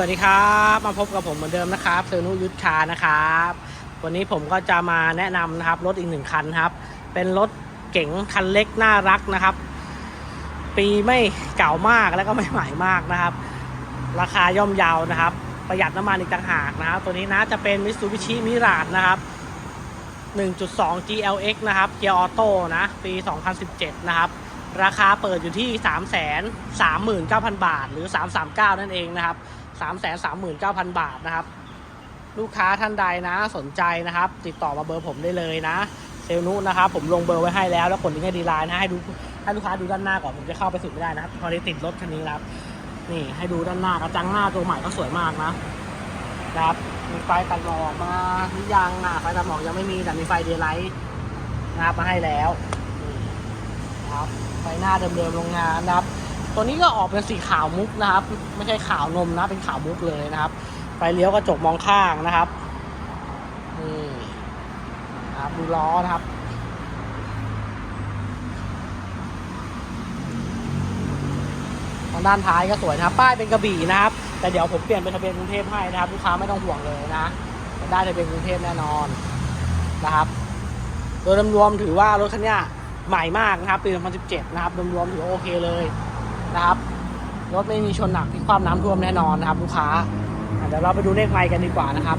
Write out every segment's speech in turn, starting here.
วัสดีครับ มาพบกับผมเหมือนเดิมนะครับเซอร์นุยุทธชานะครับ วันนี้ผมก็จะมาแนะนำนะครับรถอีกหนึ่งคันครับ เป็นรถเก๋งคันเล็กน่ารักนะครับ ปีไม่เก่ามากแล้วก็ไม่ใหม่มากนะครับ ราคาย่อมเยาวนะครับ ประหยัดน้ำมันอีกต่างหากนะครับ ตัวนี้นะจะเป็น Mitsubishi Mirage นะครับ 1.2 GLX นะครับเกียร์ออโต้นะปี 2017 นะครับราคาเปิดอยู่ที่ 3 3 9 0 0 0 บาท หรือ 339 นั่นเองนะครับ 3 3 9 0 0 0 บาทนะครับ ลูกค้าท่านใดนะสนใจนะครับ ติดต่อมาเบอร์ผมได้เลยนะ เซลนุนะครับ ผมลงเบอร์ไว้ให้แล้ว แล้วกดลิงก์ให้ดีไลน์นะให้ดูให้ลูกค้าดูด้านหน้าก่อนผมจะเข้าไปสุดไม่ได้นะครับพอได้ติดรถคันนี้ครับ นี่ให้ดูด้านหน้ากระจังหน้าตัวใหม่ก็สวยมากนะนะครับมีไฟตัดหมอกมาหรือยังอะไฟตัดหมอกยังไม่มีแต่มีไฟเดย์ไลท์นะครับมาให้แล้วนี่นะครับไฟหน้าเดิมๆโรงงานนะครับ ตัวนี้ก็ออกเป็นสีขาวมุกนะครับ ไม่ใช่ขาวนมนะเป็นขาวมุกเลยนะครับ ไฟเลี้ยวกระจกมองข้างนะครับนี่นะครับดูล้อนะครับทางด้านท้ายก็สวยนะครับ ป้ายเป็นกระบี่นะครับ แต่เดี๋ยวผมเปลี่ยนเป็นทะเบียนกรุงเทพให้นะครับลูกค้าไม่ต้องห่วงเลยนะได้ทะเบียนกรุงเทพแน่นอนนะครับ โดยรวมๆถือว่ารถคันนี้ใหม่มากนะครับปี 2017 นะครับรวมๆถือโอเคเลย นะครับ รถไม่มีชนหนักที่ความน้ำท่วมแน่นอนนะครับ ลูกค้าเดี๋ยวเราไปดูเลขไมค์กันดีกว่านะครับ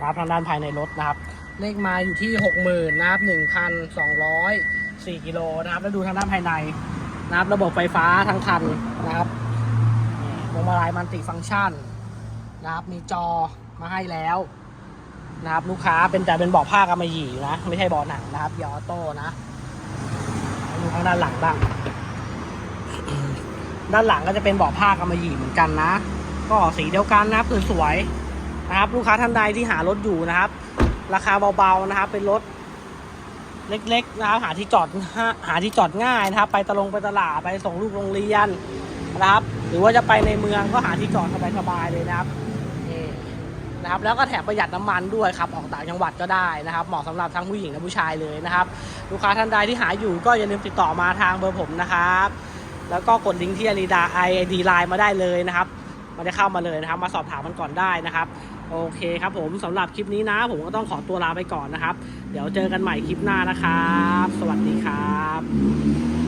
ครับทางด้านภายในรถนะครับ เลขไมาอยู่ที่หกหมื่นนะครับหนึ่งพันสองร้อยสี่กิโลนะครับ แล้วดูทางด้านภายในนะครับ ระบบไฟฟ้าทั้งคันนะครับพวงมาลัยมันติฟังก์ชันนะครับ มีจอมาให้แล้ว นะครับ ลูกค้าเป็นแต่เป็นเบาะผ้ากำมะหยี่นะ ไม่ใช่เบาะหนังนะครับยอโต้นะดูทางด้านหลังบ้าง ด้านหลังก็จะเป็นเบาะผ้ากำมะหยี่เหมือนกันนะ ก็สีเดียวกันนะครับสวยๆนะครับ ลูกค้าท่านใดที่หารถอยู่นะครับ ราคาเบาๆนะครับ เป็นรถเล็กๆนะครับหาที่จอดหาที่จอดง่ายนะครับ ไปตะลงไปตลาดไปส่งลูกโรงเรียนนะครับ หรือว่าจะไปในเมืองก็หาที่จอดสบายๆเลยนะครับ นะครับแล้วก็แถมประหยัดน้ำมันด้วยครับออกต่างจังหวัดก็ได้นะครับเหมาะสำหรับทั้งผู้หญิงและผู้ชายเลยนะครับลูกค้าท่านใดที่หาอยู่ก็อย่าลืมติดต่อมาทางเบอร์ผมนะครับแล้วก็กดลิงก์ที่อารีดาไอดีไลน์มาได้เลยนะครับมันจะเข้ามาเลยนะครับ มาสอบถามมันก่อนได้นะครับ โอเคครับผมสำหรับคลิปนี้นะ ผมก็ต้องขอตัวลาไปก่อนนะครับ เดี๋ยวเจอกันใหม่คลิปหน้านะครับ สวัสดีครับ